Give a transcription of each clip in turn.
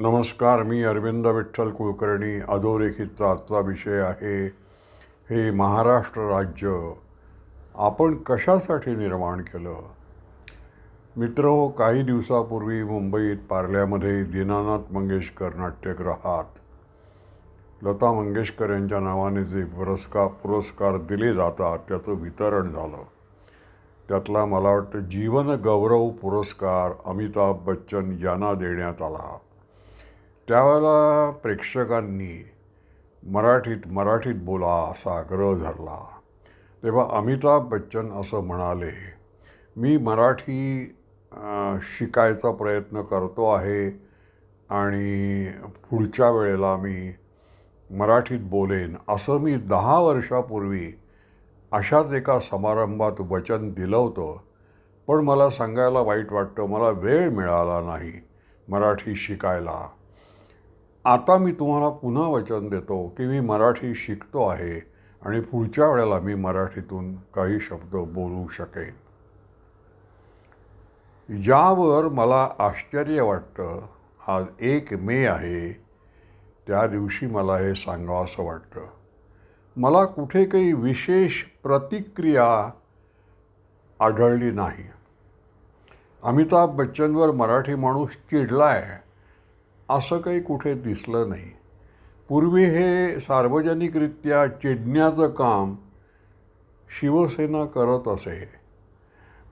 नमस्कार मी अरविंद विठ्ठल कुलकर्णी अधोरेखितचा आजचा विषय आहे हे महाराष्ट्र राज्य आपण कशासाठी निर्माण केलं? मित्र काही दिवसापूर्वी मुंबईत पार्ल्यामध्ये दीनानाथ मंगेशकर नाट्यगृहात लता मंगेशकर यांच्या नावाने जे पुरस्कार पुरस्कार दिले जातात त्याचं वितरण झालं. त्यातला मला वाटतं जीवन गौरव पुरस्कार अमिताभ बच्चन यांना देण्यात आला. त्यावेळेला प्रेक्षकांनी मराठीत मराठीत बोला असा आग्रह धरला. तेव्हा अमिताभ बच्चन असं म्हणाले मी मराठी शिकायचा प्रयत्न करतो आहे आणि पुढच्या वेळेला मी मराठीत बोलेन. असं मी दहा वर्षापूर्वी अशाच एका समारंभात वचन दिलं होतं. पण मला सांगायला वाईट वाटतं मला वेळ मिळाला नाही मराठी शिकायला. आता मी तुम्हाला पुन्हा वचन देतो की मी मराठी शिकतो आहे आणि पुढच्या वेळेला मी मराठीतून काही शब्द बोलू शकेन. ज्यावर मला आश्चर्य वाटतं आज एक मे आहे त्या दिवशी मला हे सांगावं असं वाटतं. मला कुठे काही विशेष प्रतिक्रिया आढळली नाही. अमिताभ बच्चनवर मराठी माणूस चिडला आहे असं काही कुठे दिसलं नाही. पूर्वी हे सार्वजनिकरित्या चिडण्याचं काम शिवसेना करत असे.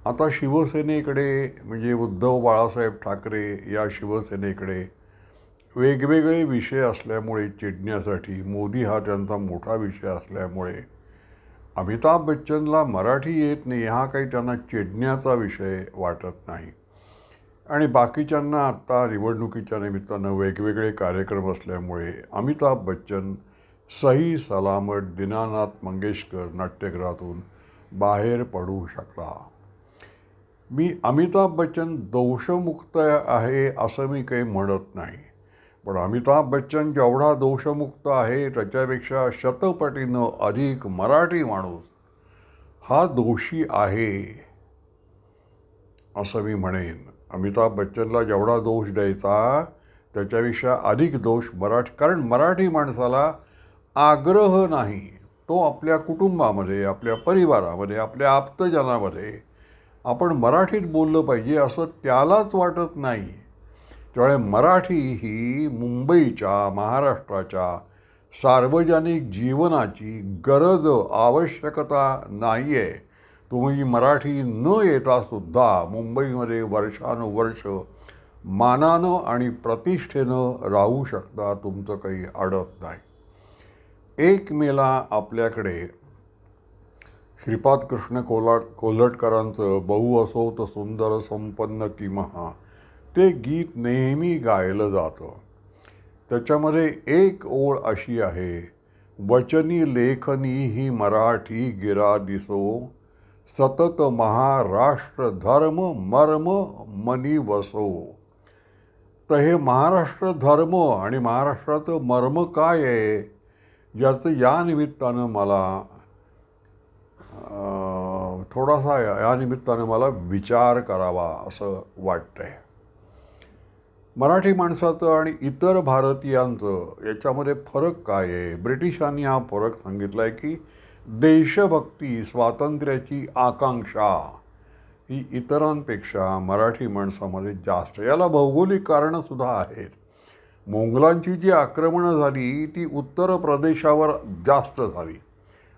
आता शिवसेनेकडे म्हणजे उद्धव बाळासाहेब ठाकरे या शिवसेनेकडे वेगवेगळे विषय असल्यामुळे चिडण्यासाठी मोदी हा त्यांचा मोठा विषय असल्यामुळे अमिताभ बच्चनला मराठी येत नाही हा काही त्यांना चिडण्याचा विषय वाटत नाही. आणि बाकीच्यांना आत्ता निवडणुकीच्या निमित्तानं वेगवेगळे कार्यक्रम असल्यामुळे अमिताभ बच्चन सही सलामत दीनानाथ मंगेशकर नाट्यगृहातून बाहेर पडू शकला. मी अमिताभ बच्चन दोषमुक्त आहे असं मी काही म्हणत नाही. पण अमिताभ बच्चन जेवढा दोषमुक्त आहे त्याच्यापेक्षा शतपटीनं अधिक मराठी माणूस हा दोषी आहे असं मी म्हणेन. अमिताभ बच्चनला जेवढा दोष द्यायचा त्याच्यापेक्षा अधिक दोष मराठी कारण मराठी माणसाला आग्रह नाही. तो आपल्या कुटुंबामध्ये आपल्या परिवारामध्ये आपल्या आप्तजनामध्ये आपण मराठीत बोललं पाहिजे असं त्यालाच वाटत नाही. त्यामुळे मराठी ही मुंबईच्या महाराष्ट्राच्या सार्वजनिक जीवनाची गरज आवश्यकता नाही आहे तुम्ही मराठी न येता सुद्धा मुंबईमध्ये वर्षानुवर्ष मानानं आणि प्रतिष्ठेनं राहू शकता तुमचं काही अडत नाही. एक मेला आपल्याकडे श्रीपाद कृष्ण कोलाट कोल्हटकरांचं बहु असो तर सुंदर संपन्न किमहा ते गीत नेहमी गायलं जातं. त्याच्यामध्ये एक ओळ अशी आहे वचनी लेखनी ही मराठी गिरा दिसो सतत महाराष्ट्र धर्म मर्म मनी वसो तर हे महाराष्ट्र धर्म आणि महाराष्ट्राचं मर्म काय आहे? याचं या निमित्तानं मला थोडासा या या निमित्तानं मला विचार करावा असं वाटतंय. मराठी माणसाचं आणि इतर भारतीयांचं याच्यामध्ये फरक काय आहे? ब्रिटिशांनी हा फरक सांगितला आहे की देशभक्ती स्वातंत्र्याची आकांक्षा ही इतरांपेक्षा मराठी माणसामध्ये जास्त. याला भौगोलिक कारणंसुद्धा आहेत. मोंगलांची जी आक्रमणं झाली ती उत्तर प्रदेशावर जास्त झाली.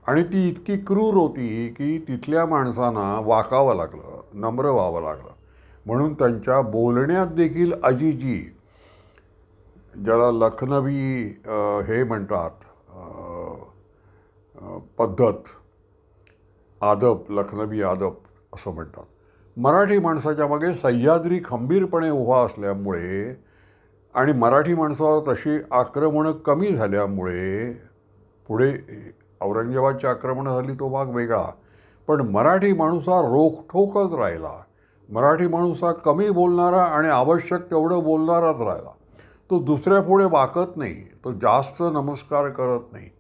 आणि ती इतकी क्रूर होती की तिथल्या माणसांना वाकावं लागलं नम्र व्हावं लागलं. म्हणून त्यांच्या बोलण्यात देखील अजिजी ज्याला लखनवी हे म्हणतात पद्धत आदब लखनवी आदब असं म्हणतात. मराठी माणसाच्या मागे सह्याद्री खंबीरपणे उभा असल्यामुळे आणि मराठी माणसावर तशी आक्रमणं कमी झाल्यामुळे पुढे औरंगजेबाची आक्रमणं झाली तो भाग वेगळा. पण मराठी माणूस हा रोखठोकच राहिला. मराठी माणूस हा कमी बोलणारा आणि आवश्यक तेवढं बोलणाराच राहिला. तो दुसऱ्या पुढे वाकत नाही तो जास्त नमस्कार करत नाही.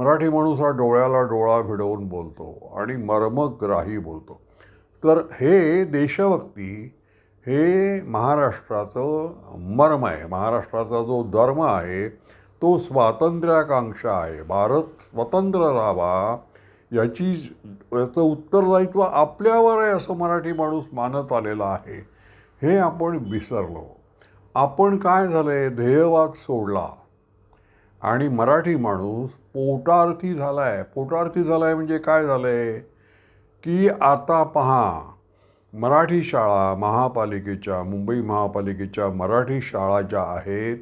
मराठी माणूस हा डोळ्याला डोळा भिडवून बोलतो आणि मर्मग्राही बोलतो. तर हे देशभक्ती हे महाराष्ट्राचं मर्म आहे. महाराष्ट्राचा जो धर्म आहे तो स्वातंत्र्याकांक्षा आहे. भारत स्वतंत्र राहावा याची याचं उत्तरदायित्व आपल्यावर आहे असं मराठी माणूस मानत आलेला आहे. हे आपण विसरलो. आपण काय झालं आहे ध्येयवाद सोडला. आणि मराठी माणूस पोटार्थी झाला आहे पोटार्थी झाला आहे म्हणजे काय झालं आहे की आता पहा मराठी शाळा महापालिकेच्या मुंबई महापालिकेच्या मराठी शाळा ज्या आहेत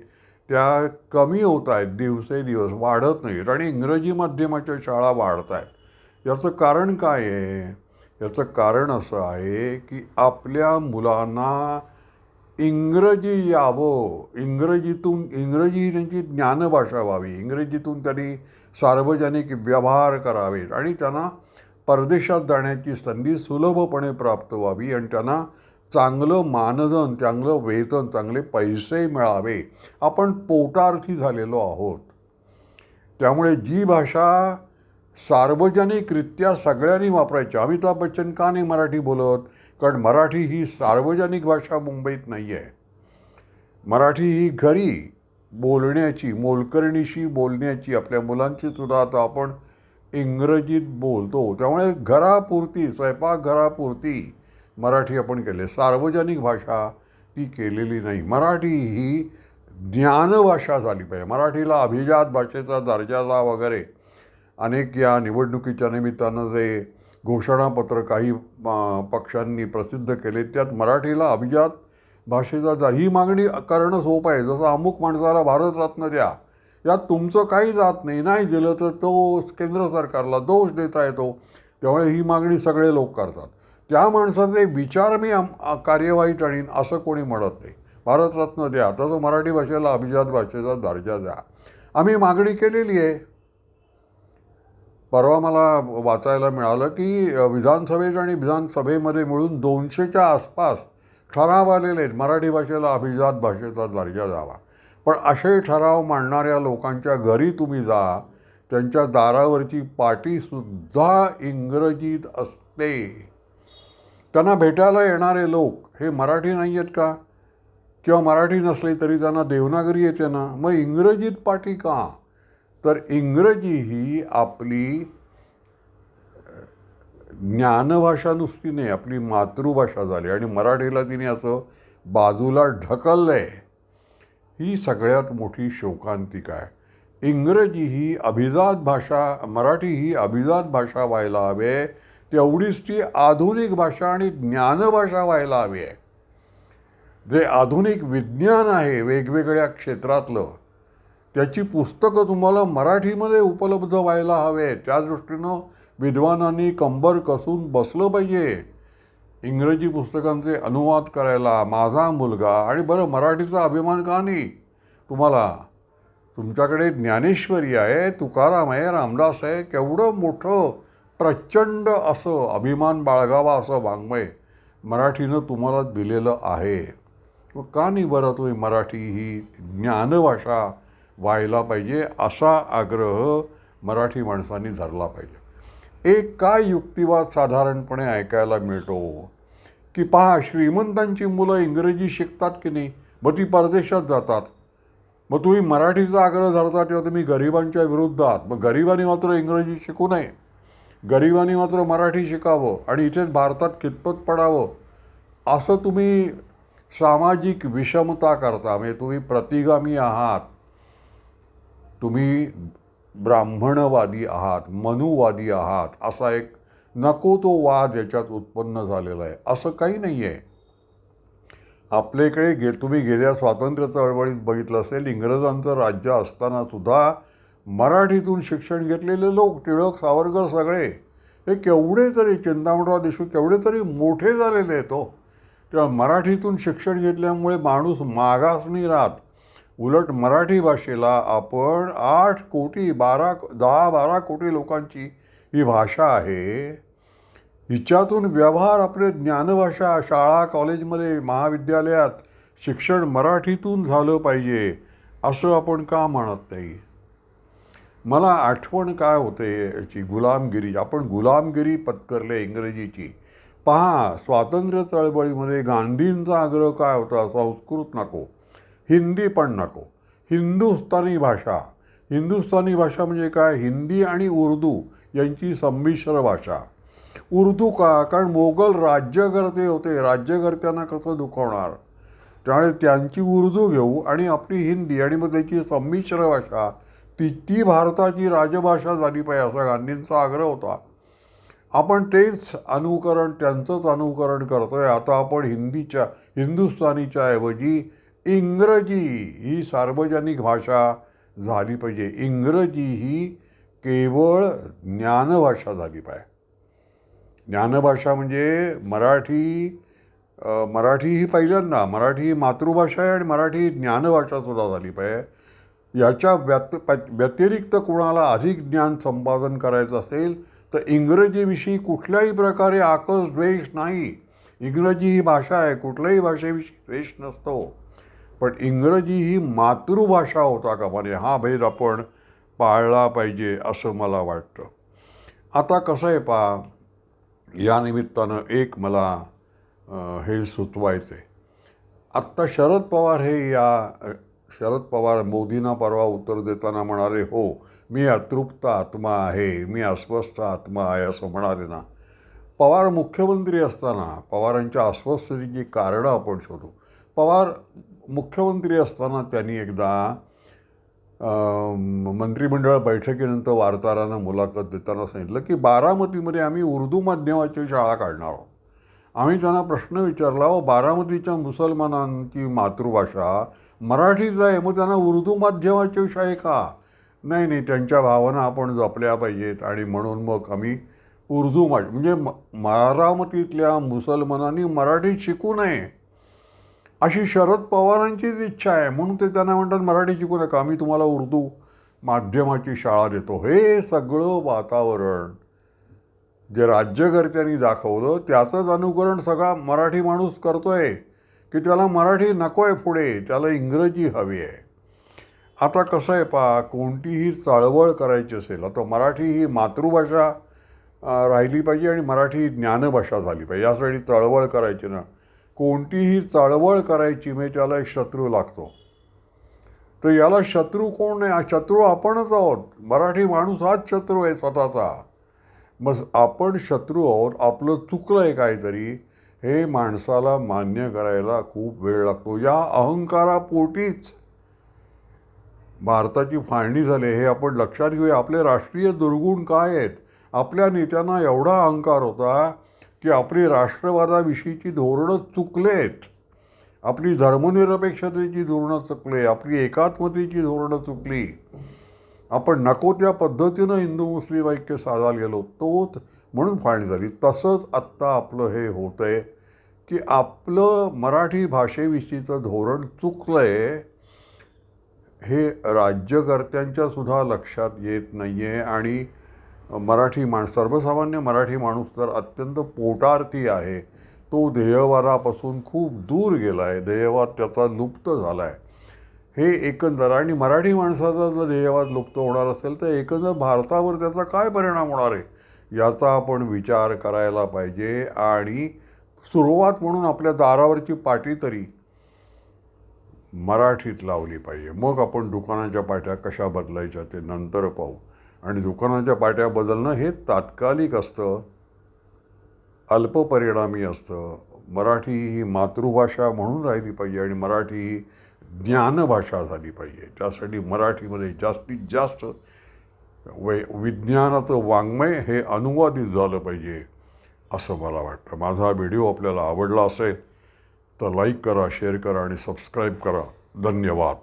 त्या कमी होत आहेत दिवसेदिवस वाढत नाहीत आणि इंग्रजी माध्यमाच्या शाळा वाढत आहेत. याचं कारण काय आहे? याचं कारण असं आहे की आपल्या मुलांना इंग्रजी यावं इंग्रजीतून इंग्रजी ही त्यांची ज्ञानभाषा व्हावी. इंग्रजीतून त्यांनी सार्वजनिक व्यवहार करावेत आणि त्यांना परदेशात जाण्याची संधी सुलभपणे प्राप्त व्हावी आणि त्यांना चांगलं मानधन चांगलं वेतन चांगले पैसे मिळावे. आपण पोटार्थी झालेलो आहोत. त्यामुळे जी भाषा सार्वजनिकरित्या सगळ्यांनी वापरायची अमिताभ बच्चन का नाही मराठी बोलत? कारण मराठी ही सार्वजनिक भाषा मुंबईत नाही आहे. मराठी ही घरी बोलण्याची मोलकरणीशी बोलण्याची आपल्या मुलांची सुद्धा आता आपण इंग्रजीत बोलतो. त्यामुळे घरापुरती स्वयंपाकघरापुरती मराठी आपण केले सार्वजनिक भाषा ती केलेली नाही. मराठी ही ज्ञानभाषा झाली पाहिजे. मराठीला अभिजात भाषेचा दर्जाचा वगैरे अनेक या निवडणुकीच्या निमित्तानं जे घोषणापत्र काही पक्षांनी प्रसिद्ध केले त्यात मराठीला अभिजात भाषेचा दर ही मागणी करणं सोपं आहे जसं अमुक माणसाला भारतरत्न द्या यात तुमचं काही जात नाही नाही दिलं तर तो केंद्र सरकारला दोष देता येतो. त्यामुळे ही मागणी सगळे लोक करतात. त्या माणसाचे विचार मी आम कार्यवाहीत आणीन असं कोणी म्हणत नाही. भारतरत्न द्या तसं मराठी भाषेला अभिजात भाषेचा दर्जा द्या. आम्ही मागणी केलेली आहे. परवा मला वाचायला मिळालं की विधानसभेत आणि विधानसभेमध्ये मिळून दोनशेच्या आसपास ठराव आलेले आहेत. मराठी भाषेला अभिजात भाषेचा दर्जा द्यावा. पण असे ठराव मांडणाऱ्या लोकांच्या घरी तुम्ही जा. त्यांच्या दारावरची पाटीसुद्धा इंग्रजीत असते. त्यांना भेटायला येणारे लोक हे मराठी नाही आहेत का? किंवा मराठी नसली तरी त्यांना देवनागरी येते ना? मग इंग्रजीत पाटी का? तर इंग्रजी ही आपली ज्ञानभाषा नुसती नाही आपली मातृभाषा झाली. आणि मराठीला तिने असं बाजूला ढकललं आहे ही सगळ्यात मोठी शोकांतिका आहे. इंग्रजी ही अभिजात भाषा मराठी ही अभिजात भाषा व्हायला हवे. तेवढीच ती आधुनिक भाषा आणि ज्ञानभाषा व्हायला हवी आहे. जे आधुनिक विज्ञान आहे वेगवेगळ्या क्षेत्रातलं त्याची पुस्तकं तुम्हाला मराठीमध्ये उपलब्ध व्हायला हवे. त्या दृष्टीनं विद्वानांनी कंबर कसून बसलं पाहिजे. इंग्रजी पुस्तकांचे अनुवाद करायला माझा मुलगा आणि बरं मराठीचा अभिमान का नाही? तुम्हाला तुमच्याकडे ज्ञानेश्वरी आहे तुकाराम आहे रामदास आहे केवढं मोठं प्रचंड असं अभिमान बाळगावा असं वाङ्मय मराठीनं तुम्हाला दिलेलं आहे. मग का नाही बरं तुम्ही मराठी ही ज्ञानभाषा व्हायला पाहिजे असा आग्रह मराठी माणसांनी धरला पाहिजे. एक काय युक्तिवाद साधारणपणे ऐकायला मिळतो? की पहा श्रीमंतांची मुलं इंग्रजी शिकतात की नाही? मग ती परदेशात जातात. मग तुम्ही मराठीचा आग्रह धरता तेव्हा तुम्ही गरिबांच्या विरुद्ध आहात मग गरिबांनी मात्र इंग्रजी शिकू नये. गरिबांनी मात्र मराठी शिकावं आणि इथेच भारतात कितपत पडावं? असं तुम्ही सामाजिक विषमता करता. म्हणजे तुम्ही प्रतिगामी आहात. तुम्ही ब्राह्मणवादी आहात मनुवादी आहात असा एक नको तो वाद याच्यात उत्पन्न झालेला आहे. असं काही नाही आहे आपल्याकडे गे तुम्ही गेल्या स्वातंत्र्य चळवळीत बघितलं असेल इंग्रजांचं राज्य असताना सुद्धा मराठीतून शिक्षण घेतलेले लोक टिळक सावरकर सगळे हे केवढे तरी चिंतामणराव देशमुख केवढे तरी मोठे झालेले आहेत तो तेव्हा मराठीतून शिक्षण घेतल्यामुळे माणूस मागास नाही राहत. उलट मराठी भाषेला आपण आठ कोटी बारा दहा बारा कोटी लोकांची ही भाषा आहे. हिच्यातून व्यवहार आपले ज्ञानभाषा शाळा कॉलेजमध्ये महाविद्यालयात शिक्षण मराठीतून झालं पाहिजे असं आपण का म्हणत नाही? मला आठवण काय होते याची? गुलामगिरी. आपण गुलामगिरी पत्करले इंग्रजीची. पहा स्वातंत्र्य चळवळीमध्ये गांधींचा आग्रह काय होता? संस्कृत नको. हिंदी पण नको. हिंदुस्थानी भाषा. हिंदुस्थानी भाषा म्हणजे काय? हिंदी आणि उर्दू यांची संमिश्र भाषा. उर्दू का? कारण मोगल राज्यकर्ते होते. राज्यकर्त्यांना कसं दुखवणार? त्यामुळे त्यांची उर्दू घेऊ आणि आपली हिंदी आणि मग त्याची संमिश्र भाषा. ती ती भारताची राजभाषा झाली पाहिजे असा गांधींचा आग्रह होता. आपण तेच अनुकरण त्यांचंच अनुकरण करतो आहे आता आपण हिंदीच्या हिंदुस्थानीच्या ऐवजी इंग्रजी ही सार्वजनिक भाषा झाली पाहिजे. इंग्रजी ही केवळ ज्ञानभाषा झाली पाहिजे. ज्ञानभाषा म्हणजे मराठी मराठी ही पहिल्यांदा मराठी ही मातृभाषा आहे आणि मराठी ही ज्ञानभाषासुद्धा झाली पाहिजे. याच्या व्यत व्यतिरिक्त कोणाला अधिक ज्ञान संपादन करायचं असेल तर इंग्रजीविषयी कुठल्याही प्रकारे आकस द्वेष नाही. इंग्रजी ही भाषा आहे कुठल्याही भाषेविषयी द्वेष नसतो. पण इंग्रजी ही मातृभाषा होता का म्हणे? हा भेद आपण पाळला पाहिजे असं मला वाटतं. आता कसं आहे पा या निमित्तानं एक मला हे सुचवायचं आहे आत्ता शरद पवार हे या शरद पवार मोदींना परवा उत्तर देताना म्हणाले हो मी अतृप्त आत्मा आहे मी अस्वस्थ आत्मा आहे असं म्हणाले ना. पवार मुख्यमंत्री असताना पवारांच्या अस्वस्थतेची कारणं आपण शोधू. पवार मुख्यमंत्री असताना त्यांनी एकदा मंत्रिमंडळ बैठकीनंतर वार्ताहरांना मुलाखत देताना सांगितलं की बारामतीमध्ये आम्ही उर्दू माध्यमाची शाळा काढणार आहोत. आम्ही त्यांना प्रश्न विचारला व बारामतीच्या मुसलमानांची मातृभाषा मराठीच आहे मग त्यांना उर्दू माध्यमाची शाळे का? नाही नाही त्यांच्या भावना आपण जपल्या पाहिजेत आणि म्हणून मग आम्ही उर्दू मा म्हणजे म बारामतीतल्या मुसलमानांनी मराठी शिकू नये. अशी शरद पवारांचीच इच्छा आहे. म्हणून ते त्यांना म्हणतात मराठी शिकू नका आम्ही तुम्हाला उर्दू माध्यमाची शाळा देतो. हे सगळं वातावरण जे राज्यकर्त्यांनी दाखवलं त्याचंच अनुकरण सगळा मराठी माणूस करतोय. की त्याला मराठी नको आहे पुढे त्याला इंग्रजी हवी आहे. आता कसं आहे पा कोणतीही चळवळ करायची असेल आता मराठी ही मातृभाषा राहिली पाहिजे आणि मराठी ज्ञानभाषा झाली पाहिजे. यासाठी चळवळ करायची ना. कोणतीही चळवळ करायची म्हणजे त्याला एक शत्रू लागतो. तर याला शत्रू कोण नाही शत्रू आपणच आहोत. मराठी माणूस हाच शत्रू आहे स्वतःचा. मग आपण शत्रू आहोत आपलं चुकलं आहे काहीतरी हे माणसाला मान्य करायला खूप वेळ लागतो. या अहंकारापोटीच भारताची फाळणी झाली हे आपण लक्षात घेऊया. आपले राष्ट्रीय दुर्गुण काय आहेत? आपल्या नेत्यांना एवढा अहंकार होता की आपली राष्ट्रवादाविषयीची धोरणं चुकलेत आपली धर्मनिरपेक्षतेची धोरणं चुकले आपली एकात्मतेची धोरणं चुकली आपण नको त्या पद्धतीनं हिंदू मुस्लिम ऐक्य साधायला गेलो तोच म्हणून फाळणी झाली. तसंच आत्ता आपलं हे होतं आहे की आपलं मराठी भाषेविषयीचं धोरण चुकलं आहे हे राज्यकर्त्यांच्या सुद्धा लक्षात येत नाही आहे आणि मराठी माणूस सर्वसामान्य मराठी माणूस तर अत्यंत पोटार्थी आहे. तो ध्येयवादापासून खूप दूर गेला आहे ध्येयवाद त्याचा लुप्त झाला आहे हे एकंदर आणि मराठी माणसाचा जर ध्येयवाद लुप्त होणार असेल तर एकंदर भारतावर त्याचा काय परिणाम होणार आहे? याचा आपण विचार करायला पाहिजे. आणि सुरुवात म्हणून आपल्या दारावरची पाटी तरी मराठीत लावली पाहिजे. मग आपण दुकानाच्या पाट्या कशा बदलायच्या ते नंतर पाहू. आणि दुकानाच्या पाट्या बदलणं हे तात्कालिक असतं. अल्पपरिणामी असतं. मराठी ही मातृभाषा म्हणून राहिली पाहिजे आणि मराठी ही ज्ञानभाषा झाली पाहिजे. त्यासाठी मराठीमध्ये जास्तीत जास्त वै विज्ञानाचं वाङ्मय हे अनुवादित झालं पाहिजे असं मला वाटतं. माझा हा व्हिडिओ आपल्याला आवडला असेल तर लाईक करा शेअर करा आणि सबस्क्राईब करा. धन्यवाद.